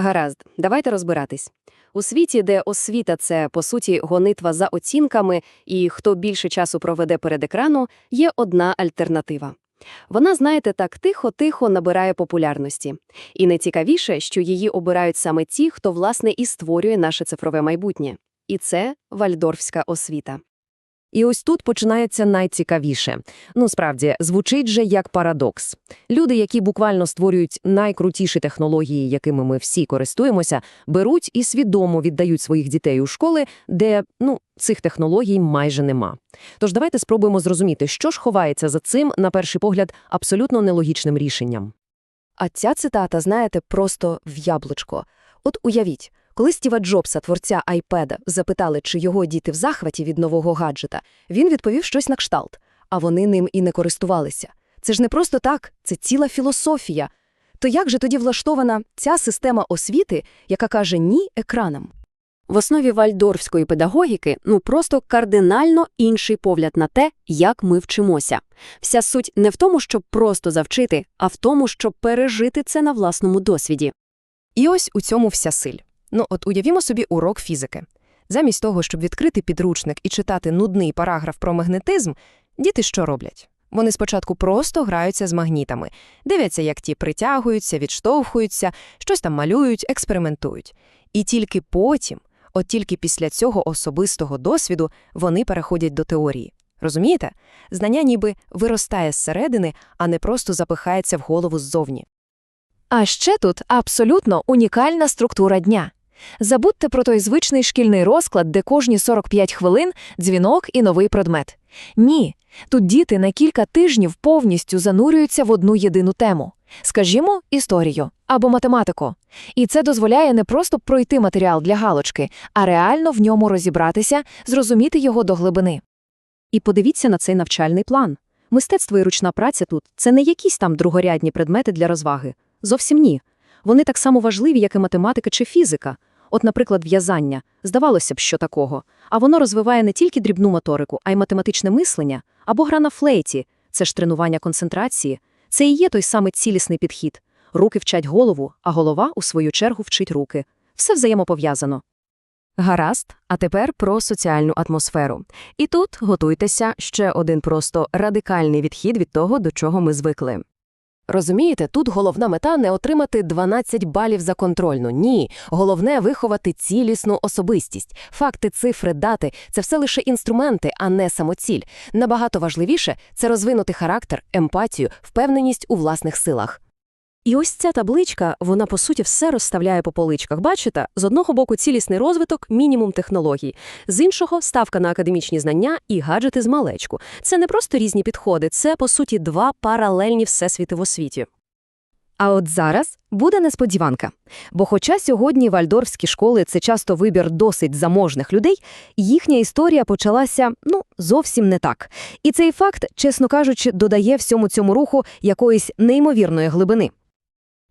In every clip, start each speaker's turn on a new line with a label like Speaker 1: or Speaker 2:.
Speaker 1: Гаразд, давайте розбиратись. У світі, де освіта – це, по суті, гонитва за оцінками і хто більше часу проведе перед екрану, є одна альтернатива. Вона, знаєте, так тихо-тихо набирає популярності. І найцікавіше, що її обирають саме ті, хто, власне, і створює наше цифрове майбутнє. І це вальдорфська освіта.
Speaker 2: І ось тут починається найцікавіше. Ну, справді, звучить же як парадокс. Люди, які буквально створюють найкрутіші технології, якими ми всі користуємося, беруть і свідомо віддають своїх дітей у школи, де, ну, цих технологій майже нема. Тож давайте спробуємо зрозуміти, що ж ховається за цим, на перший погляд, абсолютно нелогічним рішенням.
Speaker 1: А ця цитата, знаєте, просто в яблучко. От уявіть, коли Стіва Джобса, творця iPad, запитали, чи його діти в захваті від нового гаджета, він відповів щось на кшталт, а вони ним і не користувалися. Це ж не просто так, це ціла філософія. То як же тоді влаштована ця система освіти, яка каже «ні» екранам? В основі вальдорфської педагогіки ну просто кардинально інший погляд на те, як ми вчимося. Вся суть не в тому, щоб просто завчити, а в тому, щоб пережити це на власному досвіді.
Speaker 3: І ось у цьому вся силь. Ну, от уявімо собі урок фізики. Замість того, щоб відкрити підручник і читати нудний параграф про магнетизм, діти що роблять? Вони спочатку просто граються з магнітами, дивляться, як ті притягуються, відштовхуються, щось там малюють, експериментують. І тільки потім, от тільки після цього особистого досвіду, вони переходять до теорії. Розумієте? Знання ніби виростає зсередини, а не просто запихається в голову ззовні.
Speaker 4: А ще тут абсолютно унікальна структура дня. Забудьте про той звичний шкільний розклад, де кожні 45 хвилин дзвінок і новий предмет. Ні, тут діти на кілька тижнів повністю занурюються в одну єдину тему. Скажімо, історію або математику. І це дозволяє не просто пройти матеріал для галочки, а реально в ньому розібратися, зрозуміти його до глибини.
Speaker 1: І подивіться на цей навчальний план. Мистецтво і ручна праця тут – це не якісь там другорядні предмети для розваги. Зовсім ні. Вони так само важливі, як і математика чи фізика. От, наприклад, в'язання. Здавалося б, що такого. А воно розвиває не тільки дрібну моторику, а й математичне мислення. Або гра на флейті. Це ж тренування концентрації. Це і є той самий цілісний підхід. Руки вчать голову, а голова, у свою чергу, вчить руки. Все взаємопов'язано.
Speaker 2: Гаразд, а тепер про соціальну атмосферу. І тут готуйтеся ще один просто радикальний відхід від того, до чого ми звикли. Розумієте, тут головна мета не отримати 12 балів за контрольну. Ні, головне виховати цілісну особистість. Факти, цифри, дати це все лише інструменти, а не самоціль. Набагато важливіше це розвинути характер, емпатію, впевненість у власних силах.
Speaker 1: І ось ця табличка, вона, по суті, все розставляє по поличках. Бачите? З одного боку цілісний розвиток, мінімум технологій. З іншого – ставка на академічні знання і гаджети з малечку. Це не просто різні підходи, це, по суті, два паралельні всесвіти в освіті.
Speaker 2: А от зараз буде несподіванка. Бо хоча сьогодні вальдорфські школи – це часто вибір досить заможних людей, їхня історія почалася, ну, зовсім не так. І цей факт, чесно кажучи, додає всьому цьому руху якоїсь неймовірної глибини.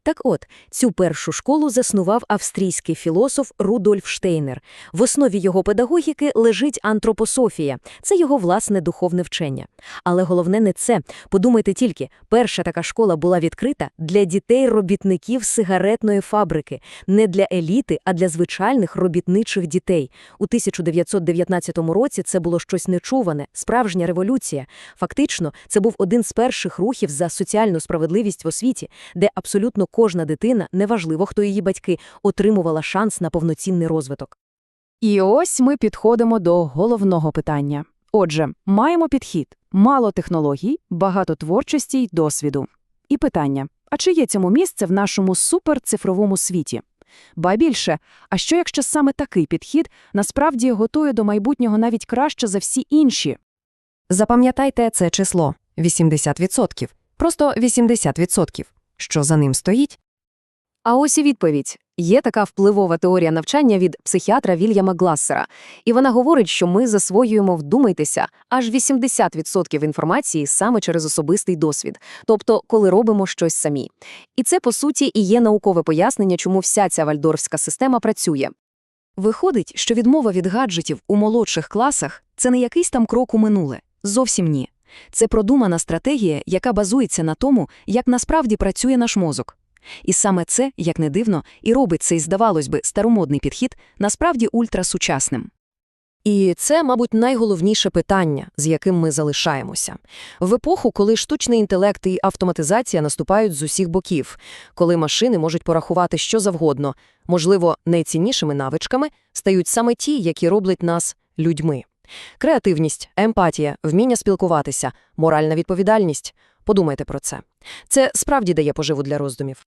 Speaker 1: Так от, цю першу школу заснував австрійський філософ Рудольф Штейнер. В основі його педагогіки лежить антропософія. Це його власне духовне вчення. Але головне не це. Подумайте тільки, перша така школа була відкрита для дітей-робітників сигаретної фабрики. Не для еліти, а для звичайних робітничих дітей. У 1919 році це було щось нечуване, справжня революція. Фактично, це був один з перших рухів за соціальну справедливість в освіті, де абсолютно кожна дитина, неважливо, хто її батьки, отримувала шанс на повноцінний розвиток.
Speaker 3: І ось ми підходимо до головного питання. Отже, маємо підхід, мало технологій, багато творчості й досвіду. І питання, а чи є цьому місце в нашому суперцифровому світі? Ба більше, а що якщо саме такий підхід насправді готує до майбутнього навіть краще за всі інші?
Speaker 2: Запам'ятайте це число – 80%. Просто 80%. Що за ним стоїть?
Speaker 1: А ось і відповідь. Є така впливова теорія навчання від психіатра Вільяма Глассера. І вона говорить, що ми засвоюємо, вдумайтеся, аж 80% інформації саме через особистий досвід, тобто коли робимо щось самі. І це, по суті, і є наукове пояснення, чому вся ця вальдорфська система працює. Виходить, що відмова від гаджетів у молодших класах – це не якийсь там крок у минуле. Зовсім ні. Це продумана стратегія, яка базується на тому, як насправді працює наш мозок.
Speaker 2: І саме це, як не дивно, і робить цей, здавалось би, старомодний підхід насправді ультрасучасним.
Speaker 1: І це, мабуть, найголовніше питання, з яким ми залишаємося. В епоху, коли штучний інтелект і автоматизація наступають з усіх боків, коли машини можуть порахувати що завгодно, можливо, найціннішими навичками стають саме ті, які роблять нас людьми. Креативність, емпатія, вміння спілкуватися, моральна відповідальність. Подумайте про це. Це справді дає поживу для роздумів.